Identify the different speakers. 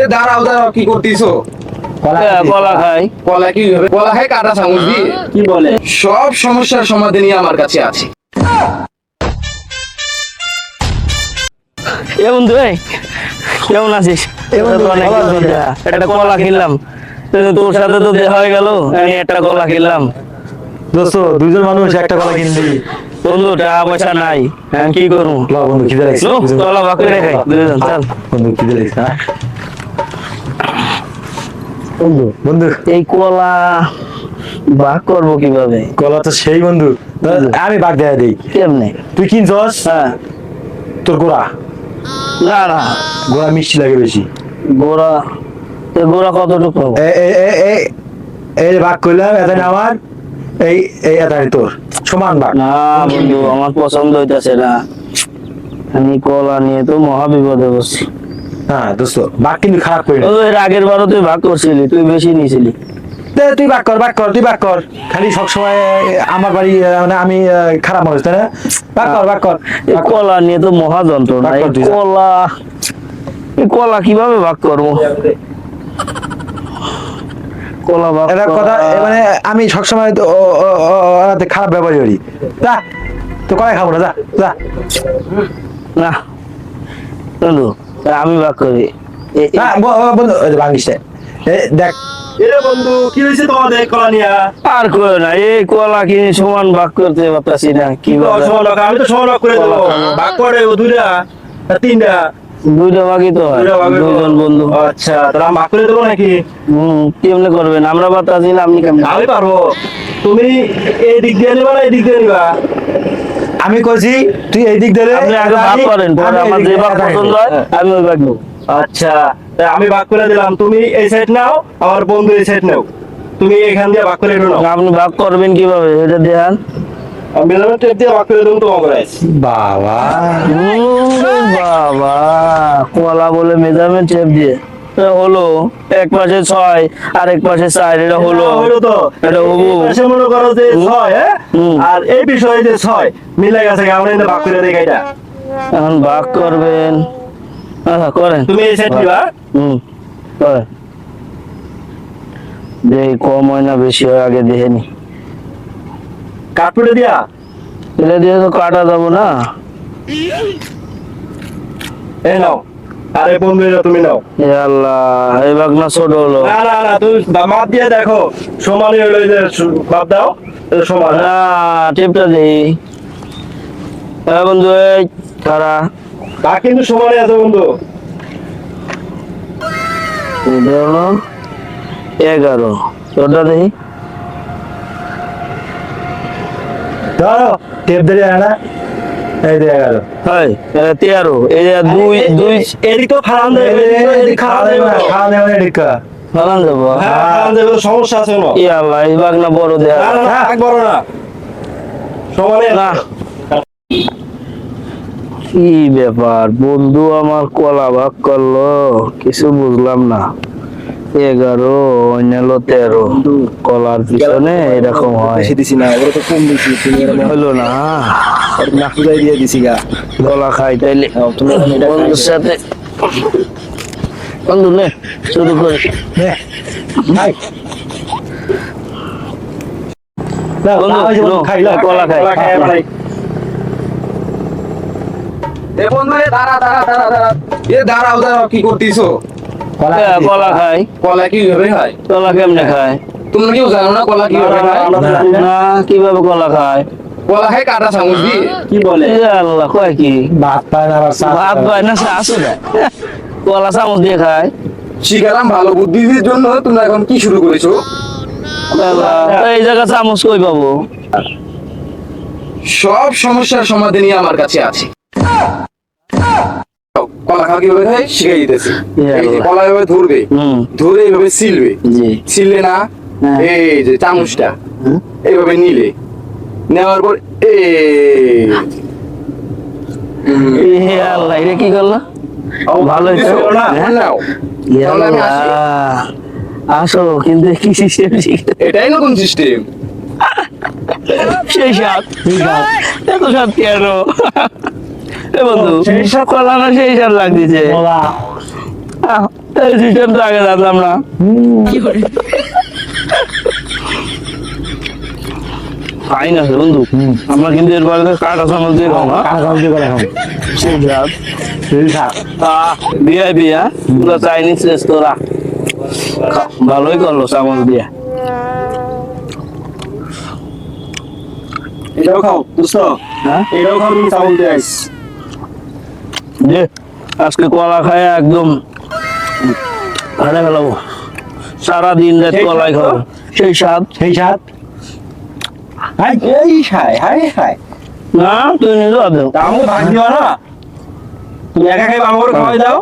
Speaker 1: এ দাঁড়াও দাঁড়াও কি করতেছো?
Speaker 2: হ্যাঁ, কলা খাই।
Speaker 1: কলা কি হবে? কলা খায় কাটা চামচ দিয়ে।
Speaker 2: কি বলে?
Speaker 1: সব সমস্যার সমাধানই আমার কাছে আছে।
Speaker 2: এ বন্ধু এই কেমন আছিস। একটা কলা খেলাম তোর সাথে তো দেখা হয়ে গেল আমি একটা কলা খেলাম
Speaker 3: দোস্ত দুইজন মানুষ একটা কলা কিনলি।
Speaker 2: বন্ধু টাকা পয়সা নাই কি করব?
Speaker 3: ল বন্ধু খিদে লাগছে।
Speaker 2: লো, কলা ভাগ দুজন চল।
Speaker 3: বন্ধু খিদে লাগছে বন্ধু। বন্ধু।
Speaker 2: এই কলা করব কীভাবে?
Speaker 3: কলা তো সেই বন্ধু। আমি বাগ দেয়া দিই।
Speaker 2: কেমনে?
Speaker 3: তুই কিনছস?
Speaker 2: হ্যাঁ।
Speaker 3: তোর গোড়া।
Speaker 2: না না
Speaker 3: গোড়া মিষ্টি লাগে বেশি।
Speaker 2: গোড়া। গোড়া কতটুকু পাবো?
Speaker 3: এ- এ- এ- এ- এই ভাগ করলাম আমার? এই এই এখানে তোর। সমান ভাগ
Speaker 2: না বন্ধু আমার পছন্দ হইতাছে না। আমি কলা নিয়ে তো মহা বিপদে বসছি
Speaker 3: হ্যাঁ দোস্ত ভাগ কিন্তু খারাপ করি না।
Speaker 2: এর আগের বারও তুই ভাগ করছিলি তুই বেশি নিয়েছিলি।
Speaker 3: তুই বাক কর বাক কর তুই বাক কর। খালি সবসময় আমার বাড়ি মানে আমি খারাপ মানুষ তাই না? বাক কর বাক কর
Speaker 2: এই কলা নিয়ে তো। কলা। কলা কীভাবে ভাগ করব? কলা ভাগ
Speaker 3: এটা কথা মানে আমি সবসময় তো খারাপ ব্যবহার করি। যা তো কলাই খাব না যা যা।
Speaker 2: না। আমি ভাগ করি। এ- এ-
Speaker 3: না, ব- ব- বন্ধু ভাঙিস দেখ।
Speaker 4: বন্ধু কি হয়েছে তোমাদের কলা নিয়া?
Speaker 2: আর করে না এই কলা কিনে সমান ভাগ করতে পারতাছি না কি
Speaker 4: আমি তো সমান রাখ করে দেবো। ভাগ করে দুইটা তিনটা।
Speaker 2: দুইটা ভাগই তো হয়। দুজন বন্ধু।
Speaker 4: আচ্ছা তাহলে আমি ভাগ করে দেবো নাকি?
Speaker 2: হম কেমনে করবেন আমরা পারতাছি না আপনি কেমনে
Speaker 4: আমি পারব। তুমি এই দিক দিয়ে নিবা না এই দিক দিয়ে নিবা?
Speaker 3: আমি কইছি তুই এই দিক
Speaker 2: আপনি আগে ভাগ করেন পরে আমার যে ভাগ পছন্দ হয় আমি ওই ভাগ নেব।
Speaker 4: আচ্ছা আমি ভাগ করে দিলাম তুমি এই সাইড নাও আমার বন্ধু এই সাইড নাও। তুমি এখান দিয়ে ভাগ করে নাও।
Speaker 2: আপনি ভাগ করবেন কীভাবে? এটা দেখান।
Speaker 4: আমি মেলামেন টেপ দিয়ে ভাগ করে দেবো তোমার করে
Speaker 3: বাবা।
Speaker 2: বাবা। কলা বলে মেজারমেন্ট টেপ দিয়ে। হলো এক পাশে ছয় আর এক পাশে চার এটা হলো।
Speaker 4: হলো তো।
Speaker 2: এটা হবু।
Speaker 4: পাশে মনে করো যে ছয় হ্যাঁ? আর এই বিষয়ে যে ছয় মিলে গেছে আমরা কিন্তু ভাগ করে এটা।
Speaker 2: এখন ভাগ করবেন। আচ্ছা করেন।
Speaker 4: তুমি এই সাইড নিবা।
Speaker 2: হুম করেন। কম হয় না বেশি হয় আগে দেখে নি।
Speaker 4: কাঠপুরে দিয়া?
Speaker 2: এটা দিয়ে তো কাটা যাব না।
Speaker 4: এই নাও। আরে বন্ধু তুমি নাও।
Speaker 2: আল্লাহ এই ভাগ না ছোট হলো।
Speaker 4: না না না তুমি মাপ দিয়ে দেখো। সমানই হলো যে মাপ দাও সমান।
Speaker 2: না টিপটা দেই। হ্যাঁ বন্ধু এই খারা
Speaker 4: তা কিন্তু সমানই আছে বন্ধু।
Speaker 2: এটা হলো এগারো। তোরটা দেখি
Speaker 3: ধরো টেপ দিলে না। এই যে এগারো।
Speaker 2: হয় এটা তেরো এই যে দুই দুই
Speaker 4: এদিক তো ফালান দেবে
Speaker 3: দেবে
Speaker 4: দেবে হ্যাঁ সমস্যা আছে না
Speaker 2: ই আল্লাহ এই ভাগ না বড় দেয়া।
Speaker 4: না বড় না। সমানই
Speaker 2: না। কি ব্যাপার? বন্ধু আমার কলা ভাগ করল কিছু বুঝলাম না। এগারো অন্যান্য তেরো। কলার পিছনে এরকম হয়।
Speaker 4: বেশি দিছি না ওরা তো কম দিছি তুমি এরকম
Speaker 2: হলো না।
Speaker 4: না দিয়ে দিছি গা।
Speaker 2: কলা খাই তাইলে। বন্ধুর সাথে বন্ধু নে শুরু করে।
Speaker 3: নে, খাই। না,
Speaker 2: বন্ধু,
Speaker 3: না, ওই যে বন্ধু,
Speaker 2: লো,
Speaker 3: খাই, লো।
Speaker 2: কলা খাই।
Speaker 4: কলা খাই ভাই।
Speaker 1: এ বন্ধু এ দাঁড়া দাঁড়া দাঁড়া দাঁড়া। এ দাঁড়াও দাঁড়াও কি করতেছো?
Speaker 3: কলা
Speaker 2: হ্যাঁ,
Speaker 3: খাই।
Speaker 2: কলা
Speaker 1: কীভাবে খায়?
Speaker 2: কলা কেমনে খায়?
Speaker 1: তোমরা কেউ জানো না কলা কীভাবে খায়।
Speaker 4: না
Speaker 2: কীভাবে কলা খায়?
Speaker 1: কলা খায় কাটা চামচ দিয়ে।
Speaker 4: কি বলে?
Speaker 2: আল্লাহ কয় কি?
Speaker 3: ভাত পায় না
Speaker 2: ভাত
Speaker 3: পায়
Speaker 2: পায় না। আসো না। কলা চামচ দিয়ে খায়।
Speaker 1: শিখালাম ভালো বুদ্ধির জন্য তোমরা এখন কি শুরু করেছ?
Speaker 2: এই জায়গা চামচ কই পাবো?
Speaker 1: সব সমস্যার সমাধানই আমার কাছে আছে। কলা খাওয়া কীভাবে খায়? শিখাই দিতেছি। কলা এভাবে ধরবে ধরে এইভাবে সিলবে।
Speaker 2: জি।
Speaker 1: না
Speaker 2: হ্যাঁ।
Speaker 1: এই যে চামচটা এইভাবে নিলে। নেওয়ার পর
Speaker 2: এ আল্লাহ এটা কি করল? ভালো? হ্যাঁ?
Speaker 1: আসি।
Speaker 2: কিন্তু কি সিস্টেম
Speaker 1: এটাই নতুন সিস্টেম
Speaker 2: সেই সাত এত সাত। কেন এ বন্ধু
Speaker 4: সেই?
Speaker 2: কলা না সেই সাত লাগতেছে। সিস্টেম তো আগে জানতাম না। ফাইন আছে বন্ধু। আমরা কিন্তু চামচ দিয়ে খাও হ্যাঁ?
Speaker 3: কাকা দিয়ে
Speaker 2: স্বাদ ভিআইপি হ্যাঁ? পুরো চাইনিজ রেস্তোরাঁ ভালোই করল চামচ দিয়ে।
Speaker 4: এটাও খাও দোস্ত
Speaker 2: হ্যাঁ?
Speaker 4: এটাও খাও তুমি চাউল দিয়ে আইস।
Speaker 2: আজকে কলা খায় একদম হারে সারাদিন রাত কলাই? খাব। সেই স্বাদ?
Speaker 3: সেই স্বাদ?
Speaker 4: হাই এই হাই হাই হাই।
Speaker 2: না তুই নিজে আদৌ
Speaker 4: তা আমাকে ভাগ দিও না? তুমি একা খাই আমার খাওয়াই দাও।